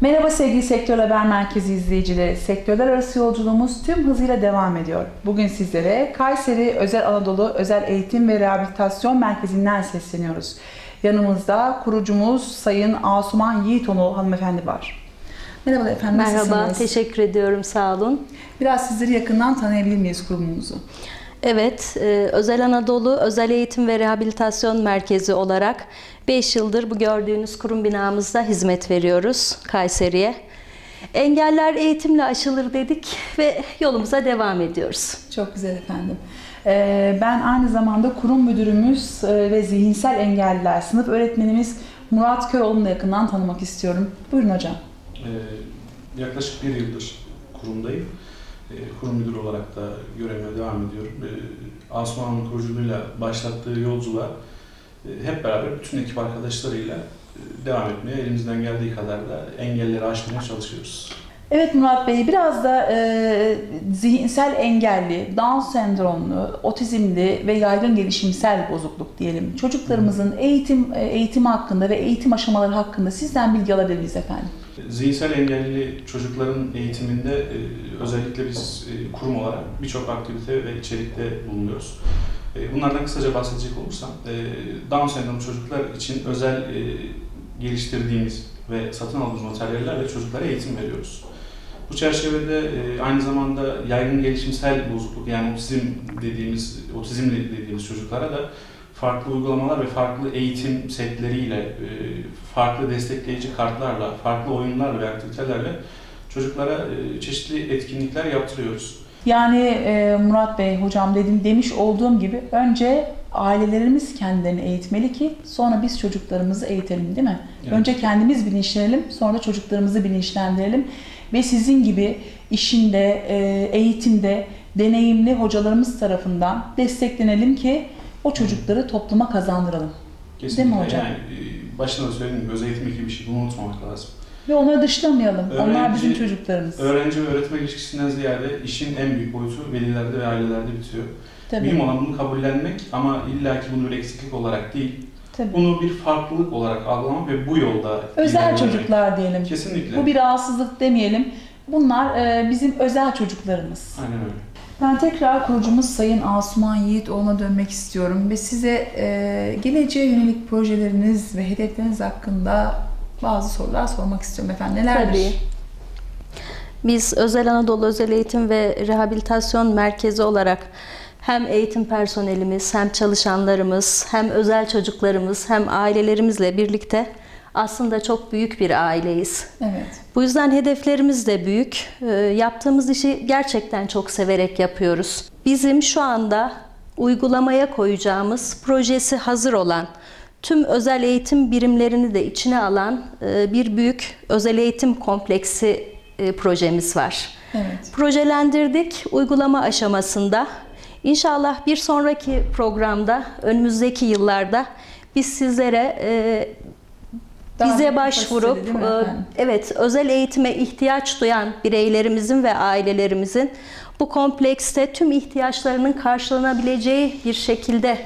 Merhaba sevgili Sektör Haber Merkezi izleyicileri. Sektörler arası yolculuğumuz tüm hızıyla devam ediyor. Bugün sizlere Kayseri Özel Anadolu Özel Eğitim ve Rehabilitasyon Merkezi'nden sesleniyoruz. Yanımızda kurucumuz Sayın Asuman Yiğitoğlu hanımefendi var. Merhaba efendim. Merhaba, nasılsınız? teşekkür ediyorum. Sağ olun. Biraz sizleri yakından tanıyabilir miyiz kurumumuzu? Evet, e, Özel Anadolu Özel Eğitim ve Rehabilitasyon Merkezi olarak 5 yıldır bu gördüğünüz kurum binamızda hizmet veriyoruz Kayseri'ye. Engeller eğitimle aşılır dedik ve yolumuza devam ediyoruz. Çok güzel efendim. Ee, Ben aynı zamanda kurum müdürümüz e, ve zihinsel engelliler sınıf öğretmenimiz Murat Köroğlu'nu da yakından tanımak istiyorum. Buyurun hocam. Yaklaşık bir yıldır kurumdayım. Ee, kurum müdürü olarak da görevime devam ediyorum. Ee, Asuman'ın kuruculuğuyla başlattığı yolculuğa e, hep beraber bütün ekip arkadaşlarıyla e, devam etmeye, elimizden geldiği kadar da engelleri aşmaya çalışıyoruz. Evet Murat Bey, biraz da e, zihinsel engelli, Down sendromlu, otizmli ve yaygın gelişimsel bozukluk diyelim. Çocuklarımızın eğitim e, eğitimi hakkında ve eğitim aşamaları hakkında sizden bilgi alabilir miyiz efendim? Zihinsel engelli çocukların eğitiminde e, özellikle biz e, kurum olarak birçok aktivite ve içerikte bulunuyoruz. E, Bunlardan kısaca bahsedecek olursam, e, Down sendromu çocuklar için özel e, geliştirdiğimiz ve satın aldığımız materyallerle çocuklara eğitim veriyoruz. Bu çerçevede aynı zamanda yaygın gelişimsel bozukluk yani otizm dediğimiz, otizmli dediğimiz çocuklara da farklı uygulamalar ve farklı eğitim setleriyle, e, farklı destekleyici kartlarla, farklı oyunlar ve aktivitelerle çocuklara e, çeşitli etkinlikler yaptırıyoruz. Yani e, Murat Bey hocam dedim demiş olduğum gibi önce ailelerimiz kendilerini eğitmeli ki sonra biz çocuklarımızı eğitelim değil mi? Evet. Önce kendimiz bilinçlenelim sonra da çocuklarımızı bilinçlendirelim ve sizin gibi işinde, eğitimde deneyimli hocalarımız tarafından desteklenelim ki o çocukları topluma kazandıralım. Kesinlikle. Değil mi hocam? Yani e, başında da söylediğim gibi özel eğitim gibi bir şey bunu unutmamak lazım. Ve onları dışlamayalım. Onlar Öğrenci- bizim çocuklarımız. Öğrenci ve öğretmen ilişkisinden ziyade işin en büyük boyutu velilerde ve ailelerde bitiyor. Tabii. Mühim olan bunu kabullenmek ama illaki bunu bir eksiklik olarak değil, Tabii. bunu bir farklılık olarak algılamak ve bu yolda Özel çocuklar diyelim. Kesinlikle. Bu bir rahatsızlık demeyelim. Bunlar e, bizim özel çocuklarımız. Aynen öyle. Ben tekrar kurucumuz Sayın Asuman Yiğitoğlu'na dönmek istiyorum ve size e, geleceğe yönelik projeleriniz ve hedefleriniz hakkında bazı sorular sormak istiyorum efendim. Nelerdir? Tabii. Biz Özel Anadolu Özel Eğitim ve Rehabilitasyon Merkezi olarak hem eğitim personelimiz, hem çalışanlarımız, hem özel çocuklarımız, hem ailelerimizle birlikte aslında çok büyük bir aileyiz. Evet. Bu yüzden hedeflerimiz de büyük. Ee, Yaptığımız işi gerçekten çok severek yapıyoruz. Bizim şu anda uygulamaya koyacağımız projesi hazır olan tüm özel eğitim birimlerini de içine alan e, bir büyük özel eğitim kompleksi e, projemiz var. Evet. Projelendirdik uygulama aşamasında. İnşallah bir sonraki programda önümüzdeki yıllarda biz sizlere e, Daha bize başvurup e, evet özel eğitime ihtiyaç duyan bireylerimizin ve ailelerimizin bu komplekste tüm ihtiyaçlarının karşılanabileceği bir şekilde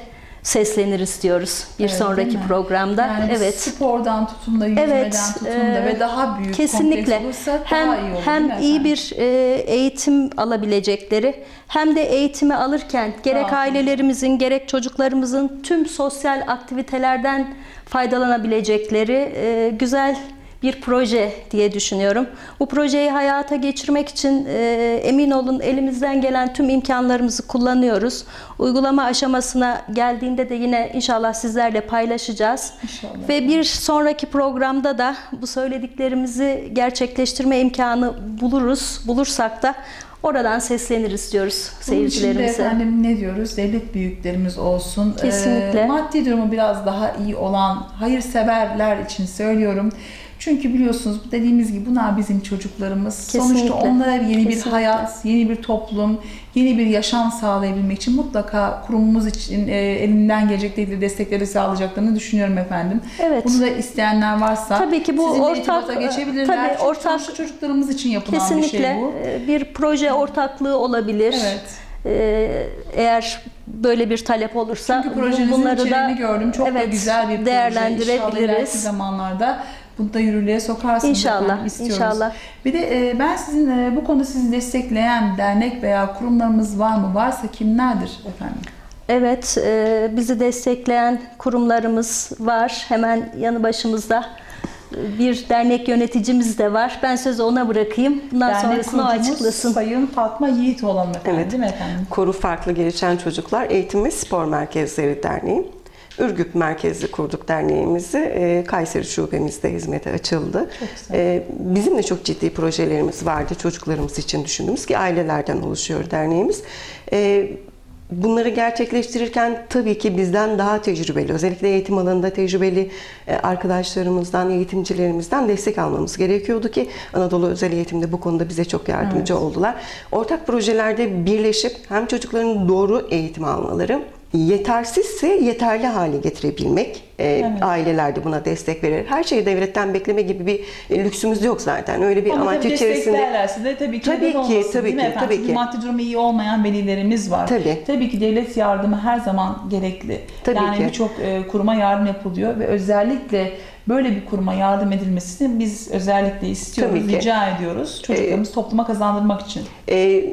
seslenir istiyoruz bir Evet, sonraki programda. Yani evet. spordan tutun da yüzmeden Evet, tutun da e, ve daha büyük Kesinlikle. kompleks olursa hem daha iyi olur. hem iyi bir e, eğitim alabilecekleri hem de eğitimi alırken gerek Daha- ailelerimizin gerek çocuklarımızın tüm sosyal aktivitelerden faydalanabilecekleri e, güzel bir proje diye düşünüyorum. Bu projeyi hayata geçirmek için e, emin olun elimizden gelen tüm imkanlarımızı kullanıyoruz. Uygulama aşamasına geldiğinde de yine inşallah sizlerle paylaşacağız. İnşallah. Ve bir sonraki programda da bu söylediklerimizi gerçekleştirme imkanı buluruz. Bulursak da oradan sesleniriz diyoruz Bunun için de seyircilerimize. efendim ne diyoruz? Devlet büyüklerimiz olsun. Kesinlikle. Ee, maddi durumu biraz daha iyi olan hayırseverler için söylüyorum. Çünkü biliyorsunuz dediğimiz gibi bunlar bizim çocuklarımız. Kesinlikle. Sonuçta onlara yeni bir Kesinlikle. hayat, yeni bir toplum, yeni bir yaşam sağlayabilmek için mutlaka kurumumuz için e, elinden gelecek değil destekleri sağlayacaklarını düşünüyorum efendim. Evet. Bunu da isteyenler varsa Tabii ki bu ortak- irtibata geçebilirler. tabii Çünkü ortak- çocuklarımız için yapılan bir şey bu. e, bir proje ortaklığı olabilir. Evet. E, Eğer böyle bir talep olursa Çünkü projenizin bunları da gördüm. Çok da evet, güzel bir proje. İnşallah değerlendirebiliriz. zamanlarda Bunu da yürürlüğe sokarsınız İnşallah, istiyoruz. inşallah. Bir de e, ben sizin e, bu konuda sizi destekleyen dernek veya kurumlarımız var mı? Varsa kimlerdir efendim? Evet, e, bizi destekleyen kurumlarımız var. Hemen yanı başımızda e, bir dernek yöneticimiz de var. Ben sözü ona bırakayım. Bundan Dernek sonrasını o açıklasın. Sayın Fatma Yiğitoğlu efendim Evet. değil mi efendim? Koru Farklı Gelişen Çocuklar Eğitim ve Spor Merkezleri Derneği. Ürgüp merkezli kurduk derneğimizi. E, Kayseri şubemizde hizmete açıldı. E, bizim de çok ciddi projelerimiz vardı çocuklarımız için düşündüğümüz ki ailelerden oluşuyor derneğimiz. E, Bunları gerçekleştirirken tabii ki bizden daha tecrübeli, özellikle eğitim alanında tecrübeli arkadaşlarımızdan, eğitimcilerimizden destek almamız gerekiyordu ki Anadolu Özel Eğitim'de bu konuda bize çok yardımcı Evet. oldular. Ortak projelerde birleşip hem çocukların doğru eğitim almaları, yetersizse yeterli hale getirebilmek. E, Evet. Aileler de buna destek verir. Her şeyi devletten bekleme gibi bir e, lüksümüz yok zaten. Öyle bir Ama amaç tabii içerisinde. de tabii ki Tabii ki, olmasın, tabii ki, efendim? tabii ki. maddi durumu iyi olmayan velilerimiz var. Tabii. Tabii ki devlet yardımı her zaman gerekli. Tabii yani birçok e, kuruma yardım yapılıyor ve özellikle böyle bir kuruma yardım edilmesini biz özellikle istiyoruz, rica ediyoruz. Çocuklarımızı topluma kazandırmak için. Ee,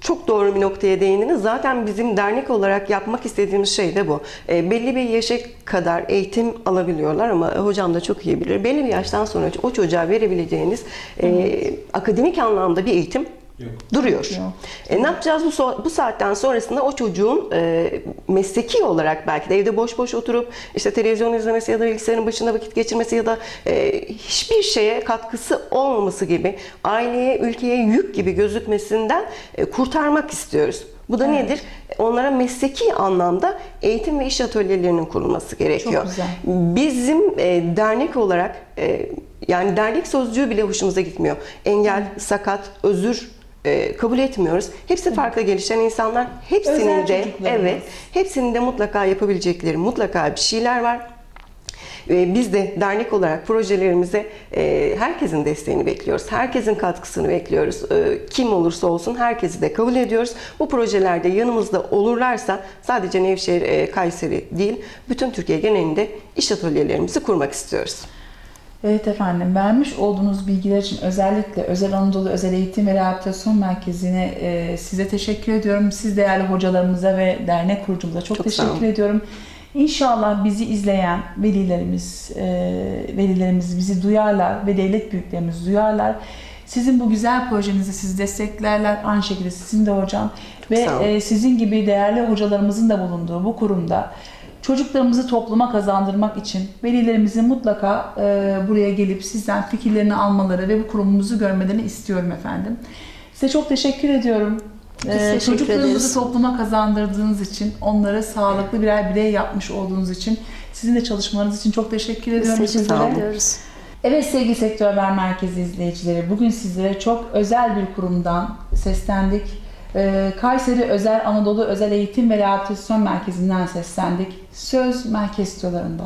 çok doğru bir noktaya değindiniz. Zaten bizim dernek olarak yapmak istediğimiz şey de bu. Ee, belli bir yaşa kadar eğitim alabiliyorlar ama hocam da çok iyi bilir. Belli bir yaştan sonra o çocuğa verebileceğiniz e, akademik anlamda bir eğitim Yok. duruyor. Yok. E, ne yapacağız bu, so- bu saatten sonrasında o çocuğun e, mesleki olarak belki de evde boş boş oturup işte televizyon izlemesi ya da bilgisayarın başında vakit geçirmesi ya da e, hiçbir şeye katkısı olmaması gibi aileye, ülkeye yük gibi gözükmesinden e, kurtarmak istiyoruz. Bu da Evet. nedir? Onlara mesleki anlamda eğitim ve iş atölyelerinin kurulması gerekiyor. güzel. Bizim e, dernek olarak e, yani dernek sözcüğü bile hoşumuza gitmiyor. Engel, sakat, özür e, kabul etmiyoruz. Hepsi farklı gelişen insanlar. Hepsinin Özel de evet, hepsinin de mutlaka yapabilecekleri mutlaka bir şeyler var. E, Biz de dernek olarak projelerimize e, herkesin desteğini bekliyoruz. Herkesin katkısını bekliyoruz. E, Kim olursa olsun herkesi de kabul ediyoruz. Bu projelerde yanımızda olurlarsa sadece Nevşehir, e, Kayseri değil, bütün Türkiye genelinde iş atölyelerimizi kurmak istiyoruz. Evet efendim, vermiş olduğunuz bilgiler için özellikle Özel Anadolu Özel Eğitim ve Rehabilitasyon Merkezi'ne e, size teşekkür ediyorum. Siz değerli hocalarımıza ve dernek kurucumuza çok, Çok teşekkür ediyorum. İnşallah bizi izleyen velilerimiz, e, velilerimiz bizi duyarlar ve devlet büyüklerimiz duyarlar. Sizin bu güzel projenizi siz desteklerler. Aynı şekilde sizin de hocam. Ve e, sizin gibi değerli hocalarımızın da bulunduğu bu kurumda çocuklarımızı topluma kazandırmak için velilerimizin mutlaka e, buraya gelip sizden fikirlerini almaları ve bu kurumumuzu görmelerini istiyorum efendim. Size çok teşekkür ediyorum. Biz E, teşekkür çocuklarımızı ederiz. topluma kazandırdığınız için, onları sağlıklı birer birey yapmış olduğunuz için, sizin de çalışmalarınız için çok teşekkür Biz ediyorum teşekkür sizlere. ediyoruz. Evet sevgili Sektör Haber Merkezi izleyicileri, bugün sizlere çok özel bir kurumdan seslendik. Ee, Kayseri Özel Anadolu Özel Eğitim ve Rehabilitasyon Merkezi'nden seslendik. Söz Merkez Stüdyolarında.